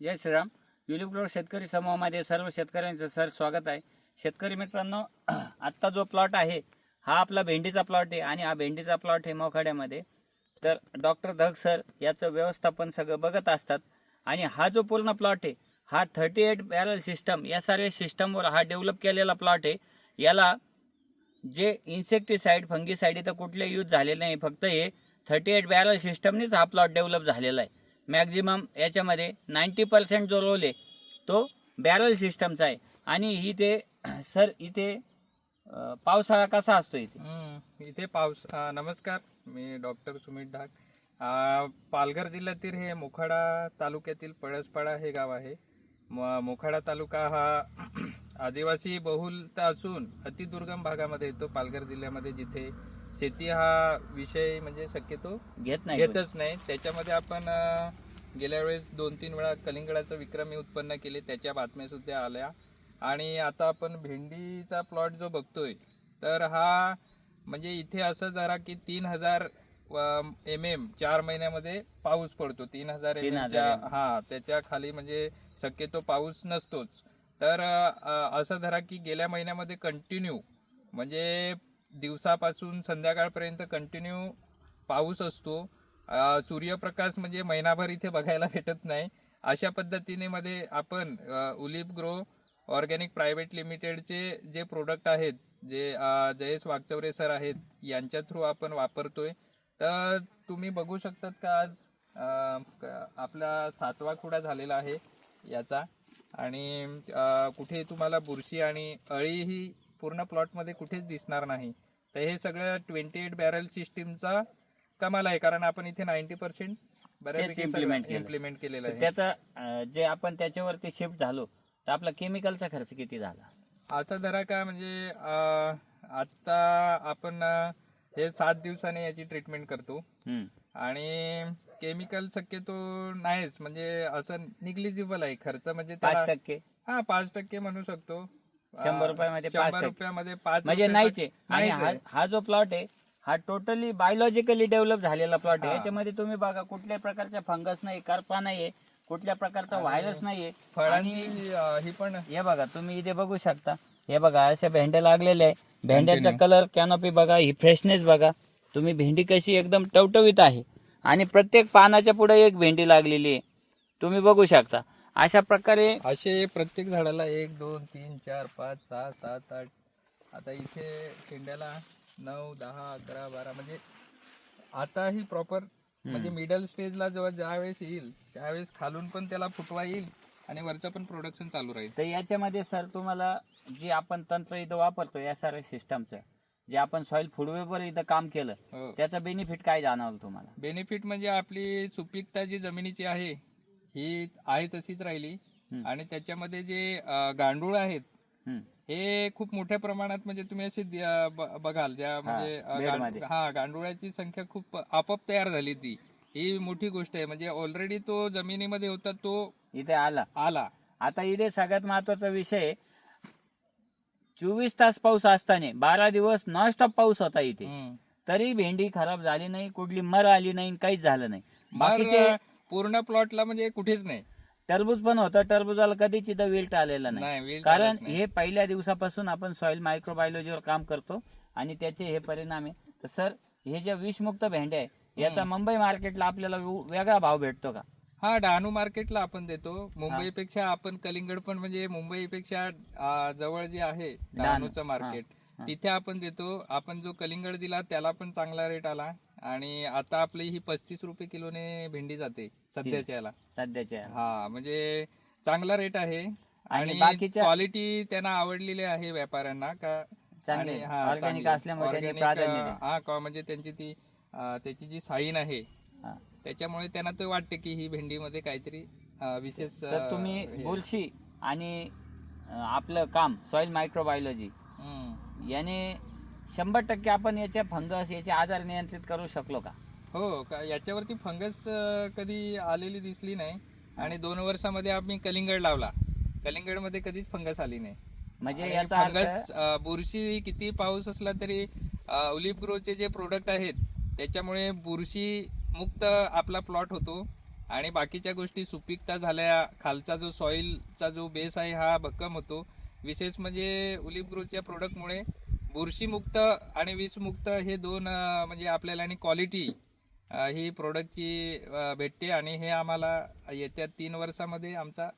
जय श्रीराम. युलिप्रोड शेतकरी समूहामध्ये सर्व शेतकऱ्यांचं सर स्वागत आहे. शेतकरी मित्रांनो आत्ता जो प्लॉट आहे हा आपला भेंडीचा प्लॉट आहे आणि हा भेंडीचा प्लॉट आहे मोखाड्यामध्ये. तर डॉक्टर धग सर याचं व्यवस्थापन सगळं बघत असतात. आणि हा जो पूर्ण प्लॉट आहे हा थर्टी एट बॅरल सिस्टम या सर्व सिस्टमवर हा डेव्हलप केलेला प्लॉट आहे. याला जे इन्सेक्टिसाईड फंगीसाईड इथं कुठले यूज झालेले नाही फक्त हे थर्टी एट बॅरल सिस्टमनीच हा प्लॉट डेव्हलप झालेला आहे. मॅक्झिमम याच्यामध्ये नाईन्टी पर्सेंट जो रोल आहे तो बॅरल सिस्टमचा आहे. आणि इथे सर इथे पावसाळा कसा असतो इथे? इथे पाऊस नमस्कार मी डॉक्टर सुमित ढाक. पालघर जिल्ह्यातील हे मोखाडा तालुक्यातील पळसपाडा हे गाव आहे. म- मोखाडा तालुका हा आदिवासी बहुलता असून अतिदुर्गम भागामध्ये येतो पालघर जिल्ह्यामध्ये जिथे शेती हा विषय म्हणजे शक्यतो घेत नाही घेतच नाही. त्याच्यामध्ये आपण गेल्या वेळेस दोन तीन वेळा कलिंगडाचं विक्रमी उत्पन्न केले त्याच्या बातम्या सुद्धा आल्या. आणि आता आपण भेंडीचा प्लॉट जो बघतोय तर हा म्हणजे इथे असं जरा की तीन हजार एम एम चार महिन्यामध्ये पाऊस पडतो. तीन हजार एम 3000 एमच्या. हा त्याच्याखाली म्हणजे शक्यतो पाऊस नसतोच. तर असं धरा की गेल्या महिन्यामध्ये कंटिन्यू म्हणजे दिवसापासून संध्याकाळपर्यंत कंटिन्यू पाऊस असतो. सूर्यप्रकाश म्हणजे महिनाभर इथे बघायला भेटत नाही. अशा पद्धतीने मध्ये आपण उलिप ग्रो ऑर्गॅनिक प्रायव्हेट लिमिटेडचे जे प्रोडक्ट आहेत जे जयेश वागचौरे सर आहेत यांच्या थ्रू आपण वापरतोय. तर तुम्ही बघू शकतात का आज क- आपला सातवा खुडा झालेला आहे याचा. आणि कुठे तुम्हाला बुरशी आणि अळी ही पूर्ण प्लॉटमध्ये कुठेच दिसणार नाही. तर हे सगळं ट्वेंटी एट बॅरल सिस्टीमचा कमाल आहे कारण आपण इथे नाईन्टी पर्सेंट बऱ्यापैकी केलं. इम्प्लिमेंट केलेलं आहे. त्याचा जे आपण त्याच्यावरती शिफ्ट झालो तर आपला केमिकलचा खर्च किती झाला? असं जरा का म्हणजे आता आपण हे सात दिवसाने याची ट्रीटमेंट करतो. आणि केमिकल शक्यतो नाहीच म्हणजे असं निग्लिजिबल आहे खर्च म्हणजे पाच टक्के? हा पाच टक्के म्हणू शकतो. शंभर रुपयामध्ये पाच शंभर टक्के. रुपयामध्ये पाच म्हणजे रुपये नाहीच. आहे आणि नाहीच. हा आहे. हा जो प्लॉट आहे हा टोटली बायोलॉजिकली डेव्हलप झालेला प्लॉट आहे. याच्यामध्ये तुम्ही बघा कुठल्या प्रकारच्या फंगस नाही करपा नाहीये कुठल्या प्रकारचा व्हायरस नाहीये. फळांची अं, ही पण हे बघा तुम्ही इथे बघू शकता. हे बघा अशा भेंड्या लागलेल्या आहे. भेंड्याचा कलर कॅनोपी बघा ही फ्रेशनेस बघा. तुम्ही भेंडी कशी एकदम टवटवीत आहे. आणि प्रत्येक पानाच्या पुढे एक भेंडी लागलेली आहे. तुम्ही बघू शकता. अशा प्रकारे असे प्रत्येक झाडाला एक दोन तीन चार पाच सहा सात आठ. आता इथे शेंड्याला नऊ दहा अकरा बारा म्हणजे आता ही प्रॉपर म्हणजे मिडल स्टेजला जेव्हा ज्यावेळेस येईल त्यावेळेस खालून पण त्याला फुटवा येईल आणि वरचं पण प्रोडक्शन चालू राहील. तर याच्यामध्ये सर तुम्हाला जे आपण तंत्र इथं वापरतो या साऱ्या सिस्टमचं जे आपण सॉइल फुडवेवर इथं काम केलं हो. त्याचा बेनिफिट काय जाणवलं तुम्हाला? बेनिफिट म्हणजे आपली सुपीकता जी जमिनीची आहे ही आहे तशीच राहिली. आणि त्याच्यामध्ये जे गांडूळ आहेत. हे खूप मोठ्या प्रमाणात म्हणजे तुम्ही असे बघाल ज्या म्हणजे हा गांडुळाची संख्या खूप आपोआप तयार झाली ती. ही मोठी गोष्ट आहे. म्हणजे ऑलरेडी तो जमिनीमध्ये होता तो इथे आला. आला. आता इथे सगळ्यात महत्त्वाचा विषय चोवीस तास पाऊस असताना बारा दिवस नॉनस्टॉप पाऊस होता इथे. तरी भेंडी खराब झाली नाही कुठली मर आली नाही काहीच झालं नाही. बाकीचे पूर्ण प्लॉटला म्हणजे कुठेच नाही. टरबूज पण होतं. टरबूजाला कधीच इथं विल्ट आलेला नाही. कारण. हे पहिल्या दिवसापासून आपण सॉइल मायक्रोबायोलॉजीवर काम करतो आणि त्याचे हे परिणाम आहे. तर सर हे ज्या विषमुक्त भेंड्या आहे याचा मुंबई मार्केटला आपल्याला वे- वेगळा भाव भेटतो का? हा डहाणू मार्केटला आपण देतो. मुंबईपेक्षा आपण कलिंगड पण म्हणजे मुंबईपेक्षा आ, जवळ जे आहे डहाणूचं मार्केट. तिथे आपण देतो आपण जो कलिंगड दिला त्याला पण चांगला रेट आला आणि आता आपली ही पस्तीस रुपये किलोने भेंडी जाते सध्याच्या याला सध्याच्या हा म्हणजे चांगला रेट आहे आणि बाकीच्या- क्वालिटी त्यांना आवडलेली आहे व्यापाऱ्यांना का चांगली हा, ऑर्गॅनिक. असल्यामुळे. हा म्हणजे त्यांची ती त्याची जी साईन आहे. त्याच्यामुळे त्यांना ते वाटते की ही भेंडीमध्ये काहीतरी विशेष तुम्ही बुरशी आणि आपलं काम सॉइल मायक्रोबायोलॉजी. याने शंभर टक्के आपण याचे फंगस याचे आजार नियंत्रित करू शकलो का? हो का याच्यावरती फंगस कधी आलेली दिसली नाही. आणि दोन वर्षामध्ये आम्ही कलिंगड लावला. कलिंगडमध्ये कधीच फंगस आली नाही. म्हणजे याचा फंगस बुरशी किती पाऊस असला तरी उलिप ग्रोचे जे प्रोडक्ट आहेत त्याच्यामुळे बुरशी मुक्त आपला प्लॉट होतो. आणि बाकीच्या गोष्टी सुपीकता झाल्या खालचा जो सॉईलचा जो बेस आहे हा भक्कम होतो. विशेष म्हणजे उलिप ग्रोच्या प्रोडक्टमुळे बुरशीमुक्त आणि विषमुक्त हे दोन म्हणजे आपल्याला आणि क्वालिटी ही प्रोडक्टची भेटते आणि हे आम्हाला येत्या तीन वर्षामध्ये आमचा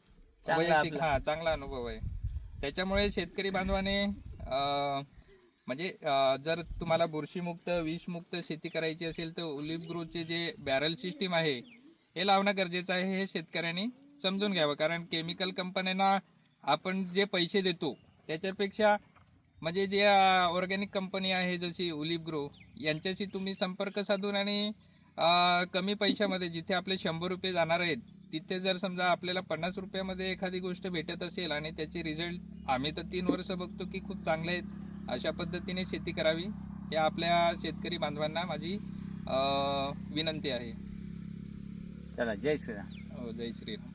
चांगला वैयक्तिक. हा चांगला अनुभव आहे त्याच्यामुळे शेतकरी बांधवाने म्हणजे जर तुम्हाला बुरशीमुक्त विषमुक्त शेती करायची असेल तर ओलिव्ह ग्रोचे जे बॅरल सिस्टीम आहे हे लावणं गरजेचं आहे हे शेतकऱ्यांनी समजून घ्यावं कारण केमिकल कंपन्यांना आपण जे पैसे देतो त्याच्यापेक्षा म्हणजे जे ऑर्गॅनिक कंपनी आहे जशी ओलिव्ह ग्रो यांच्याशी तुम्ही संपर्क साधून आणि कमी पैशामध्ये जिथे आपले शंभर रुपये जाणार आहेत तिथे जर समजा आपल्याला पन्नास रुपयामध्ये एखादी गोष्ट भेटत असेल आणि त्याचे रिझल्ट आम्ही तर तीन वर्ष बघतो की खूप चांगले आहेत अशा पद्धतीने शेती करावी हे आपल्या शेतकरी बांधवांना माझी विनंती आहे. चला जय श्रीराम. हो जय श्रीराम.